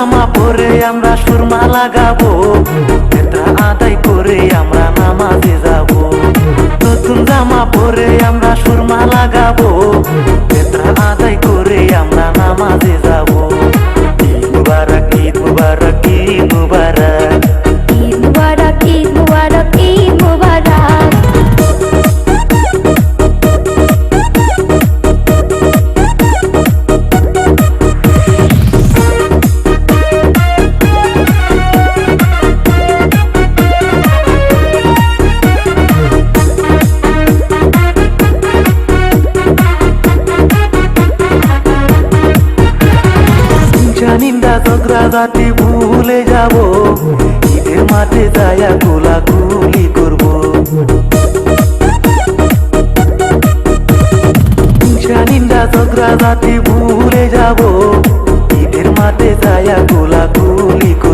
জামা পরে আমরা সুরমা লাগাবো। আদায় করে ঝগড়া জাতি ভুলে যাব। ঈদের মাঠে যায়া গোলাগুলি করব। জানিন্দা ঝগড়া জাতি ভুলে যাব। ঈদের মাঠে যায়া গোলাগুলি করব।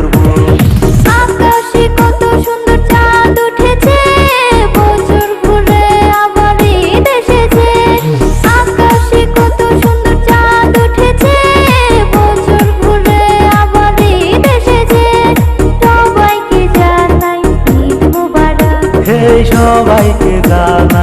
সবাইকে জানাই